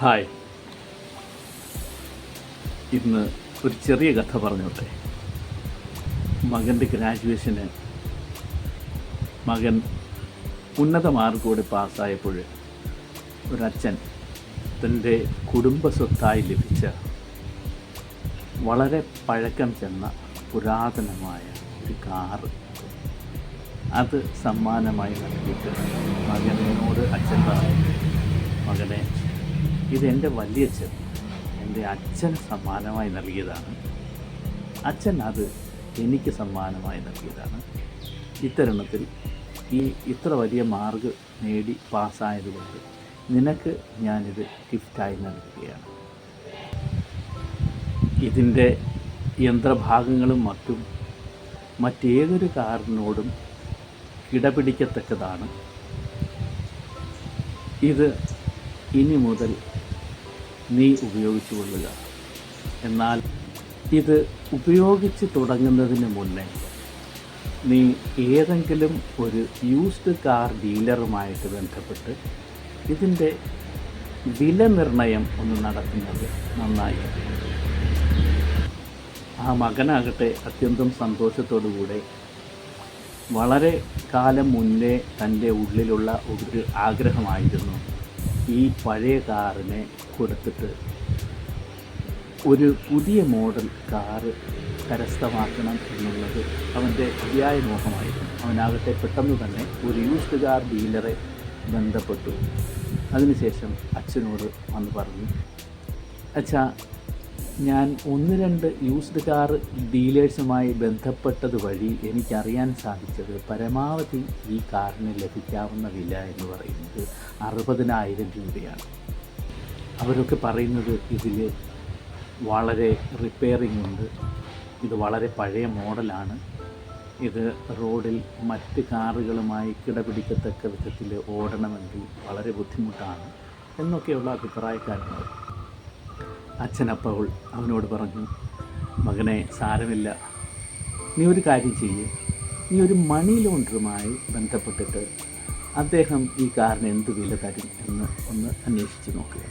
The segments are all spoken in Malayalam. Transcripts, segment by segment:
ഹായ്. ഇന്ന് ഒരു ചെറിയ കഥ പറഞ്ഞോട്ടെ. മകന്റെ ഗ്രാജുവേഷന് മകൻ ഉന്നത മാർക്കോടെ പാസ്സായപ്പോൾ ഒരച്ഛൻ തന്റെ കുടുംബ സ്വത്തായി ലഭിച്ച വളരെ പഴക്കം ചെന്ന പുരാതനമായ ഒരു കാറ് അത് സമ്മാനമായി നൽകിയിട്ട് മകനോട് അച്ഛൻ പറഞ്ഞു മകനെ ഇതെന്റെ വലിയച്ഛൻ എന്റെ അച്ഛൻ സമ്മാനമായി നൽകിയതാണ്. അച്ഛൻ അത് എനിക്ക് സമ്മാനമായി നൽകിയതാണ്. ഇത്തരുണത്തിൽ ഈ ഇത്ര വലിയ മാർഗ് നേടി പാസ്സായതുകൊണ്ട് നിനക്ക് ഞാനിത് ഗിഫ്റ്റായി നൽകുകയാണ്. ഇതിന്റെ യന്ത്രഭാഗങ്ങളും മറ്റും മറ്റേതൊരു കാറിനോടും കിടപിടിക്കത്തക്കതാണ്. ഇത് ഇനി മുതൽ നീ ഉപയോഗിച്ചു കൊള്ളുക. എന്നാൽ ഇത് ഉപയോഗിച്ച് തുടങ്ങുന്നതിന് മുന്നേ നീ ഏതെങ്കിലും ഒരു യൂസ്ഡ് കാർ ഡീലറുമായിട്ട് ബന്ധപ്പെട്ട് ഇതിന്റെ വില നിർണയം ഒന്ന് നടത്തുന്നത് നന്നായി ആ മകനാകട്ടെ അത്യന്തം സന്തോഷത്തോടുകൂടെ വളരെ കാലം മുന്നേ തന്റെ ഉള്ളിലുള്ള ഒരു ആഗ്രഹമായിരുന്നു ഈ പഴയ കാറിനെ കൊടുത്തിട്ട് ഒരു പുതിയ മോഡൽ കാറ് കരസ്ഥമാക്കണം എന്നുള്ളത് അവന്റെ അതിയായ മോഹമായിരുന്നു അവനാകട്ടെ പെട്ടെന്ന് തന്നെ ഒരു യൂസ്ഡ് കാർ ഡീലറെ ബന്ധപ്പെട്ടു. അതിനുശേഷം അച്ഛനോട് വന്ന് പറഞ്ഞു അച്ഛാ ഞാൻ ഒന്ന് രണ്ട് യൂസ്ഡ് കാർ ഡീലേഴ്സുമായി ബന്ധപ്പെട്ടത് വഴി എനിക്കറിയാൻ സാധിച്ചത് പരമാവധി ഈ കാറിന് ലഭിക്കാവുന്ന വില എന്ന് പറയുന്നത് അറുപതിനായിരം രൂപയാണ്. അവരൊക്കെ പറയുന്നത് ഇതിൽ വളരെ റിപ്പയറിംഗ് ഉണ്ട്. ഇത് വളരെ പഴയ മോഡലാണ്. ഇത് റോഡിൽ മറ്റ് കാറുകളുമായി കിടപിടിക്കത്തക്ക വിധത്തിൽ ഓടണമെങ്കിൽ വളരെ ബുദ്ധിമുട്ടാണ് എന്നൊക്കെയുള്ള അഭിപ്രായക്കാരുണ്ട്. അച്ഛനപ്പോൾ അവനോട് പറഞ്ഞു മകനെ സാരമില്ല. നീ ഒരു കാര്യം ചെയ്യ്. നീ ഒരു മണി ലോണ്ടറുമായി ബന്ധപ്പെട്ടിട്ട് അദ്ദേഹം ഈ കാറിന് എന്ത് വില തരും എന്ന് ഒന്ന് അന്വേഷിച്ച് നോക്കുക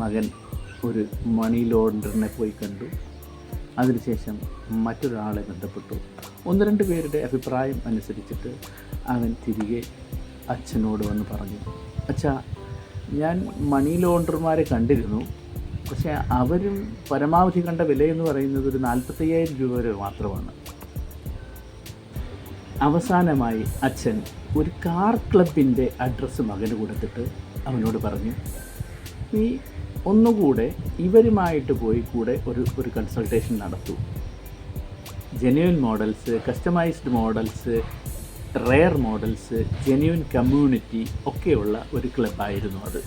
മകൻ ഒരു മണി ലോണ്ടറിനെ പോയി കണ്ടു. അതിനുശേഷം മറ്റൊരാളെ ബന്ധപ്പെട്ടു. ഒന്ന് രണ്ട് പേരുടെ അഭിപ്രായം അനുസരിച്ചിട്ട് അവൻ തിരികെ അച്ഛനോട് വന്ന് പറഞ്ഞു അച്ഛാ ഞാൻ മണി ലോണ്ടർമാരെ കണ്ടിരുന്നു. പക്ഷേ അവരും പരമാവധി കണ്ട വില എന്ന് പറയുന്നത് ഒരു നാൽപ്പത്തയ്യായിരം രൂപ വരെ മാത്രമാണ്. അവസാനമായി അച്ഛൻ ഒരു കാർ ക്ലബിന്റെ അഡ്രസ്സ് മകന് കൊടുത്തിട്ട് അവനോട് പറഞ്ഞു നീ ഒന്നുകൂടെ ഇവരുമായിട്ട് പോയി കൂടെ ഒരു ഒരു കൺസൾട്ടേഷൻ നടത്തു. Genuine models customised models rare models genuine community ഒക്കെയുള്ള ഒരു ക്ലബ്ബായിരുന്നു അത്.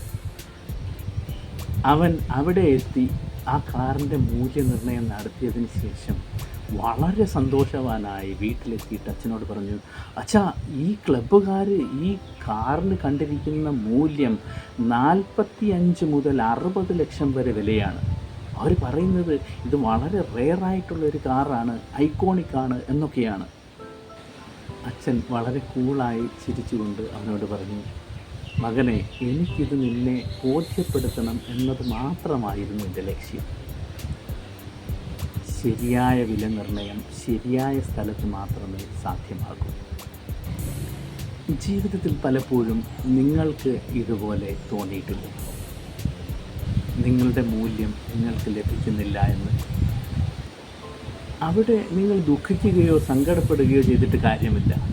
അവൻ അവിടെ എത്തി ആ കാറിന്റെ മൂല്യനിർണയം നടത്തിയതിന് ശേഷം വളരെ സന്തോഷവാനായി വീട്ടിലെത്തിയിട്ട് അച്ഛനോട് പറഞ്ഞു അച്ഛാ ഈ ക്ലബ്ബുകാർ ഈ കാറിന് കണ്ടിരിക്കുന്ന മൂല്യം നാൽപ്പത്തി അഞ്ച് മുതൽ അറുപത് ലക്ഷം വരെ വിലയാണ്. അവർ പറയുന്നത് ഇത് വളരെ റെയറായിട്ടുള്ളൊരു കാറാണ് ഐക്കോണിക്കാണ് എന്നൊക്കെയാണ്. അച്ഛൻ വളരെ കൂളായി ചിരിച്ചുകൊണ്ട് അവനോട് പറഞ്ഞു മകനെ എനിക്കിത് നിന്നെ ബോധ്യപ്പെടുത്തണം എന്നത് മാത്രമായിരുന്നു എന്റെ ലക്ഷ്യം. ശരിയായ വില നിർണയം ശരിയായ സ്ഥലത്ത് മാത്രമേ സാധ്യമാകൂ. ജീവിതത്തിൽ പലപ്പോഴും നിങ്ങൾക്ക് ഇതുപോലെ തോന്നിയിട്ടുണ്ട്. നിങ്ങളുടെ മൂല്യം നിങ്ങൾക്ക് ലഭിക്കുന്നില്ല എന്ന്. അവിടെ നിങ്ങൾ ദുഃഖിക്കുകയോ സങ്കടപ്പെടുകയോ ചെയ്തിട്ട് കാര്യമില്ല.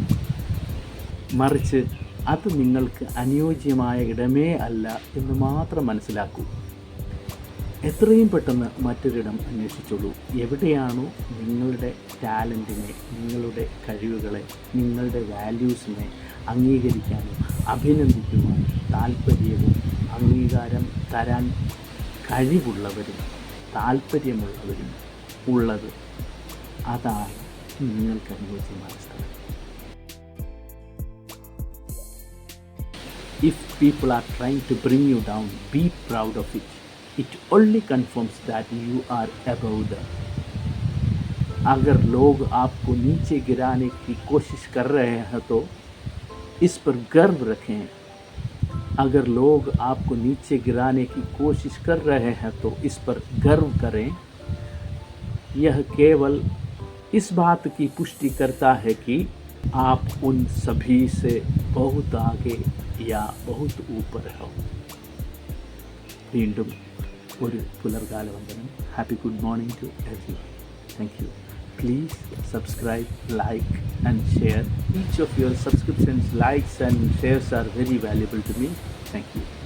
മറിച്ച് അത് നിങ്ങൾക്ക് അനുയോജ്യമായ ഇടമേ അല്ല എന്ന് മാത്രം മനസ്സിലാക്കൂ. എത്രയും പെട്ടെന്ന് മറ്റൊരിടം അന്വേഷിച്ചോളൂ. എവിടെയാണോ നിങ്ങളുടെ ടാലന്റിനെ നിങ്ങളുടെ കഴിവുകളെ നിങ്ങളുടെ വാല്യൂസിനെ അംഗീകരിക്കാനും അഭിനന്ദിക്കുവാനും താല്പര്യവും അംഗീകാരം തരാൻ കഴിവുള്ളവരും താല്പര്യമുള്ളവരും ഉള്ളത്. അതാണ് നിങ്ങൾക്ക് അനുയോജ്യമായ സ്ഥലം. If people are trying to bring you down, be proud of it. It only confirms that you are above them. अगर लोग आपको नीचे गिराने की कोशिश कर रहे हैं तो इस पर गर्व रखें अगर लोग आपको नीचे गिराने की कोशिश कर रहे हैं तो इस पर गर्व करें यह केवल इस बात की पुष्टि करता है कि आप उन सभी से बहुत आगे യാ ബഹുത് ഊപ്പർ ഹോ വീണ്ടും ഒരു പുലർകാല വന്ദനം happy good morning to every thank you please subscribe, like, and share. Each of your subscriptions, likes, and shares are very valuable to me. Thank you.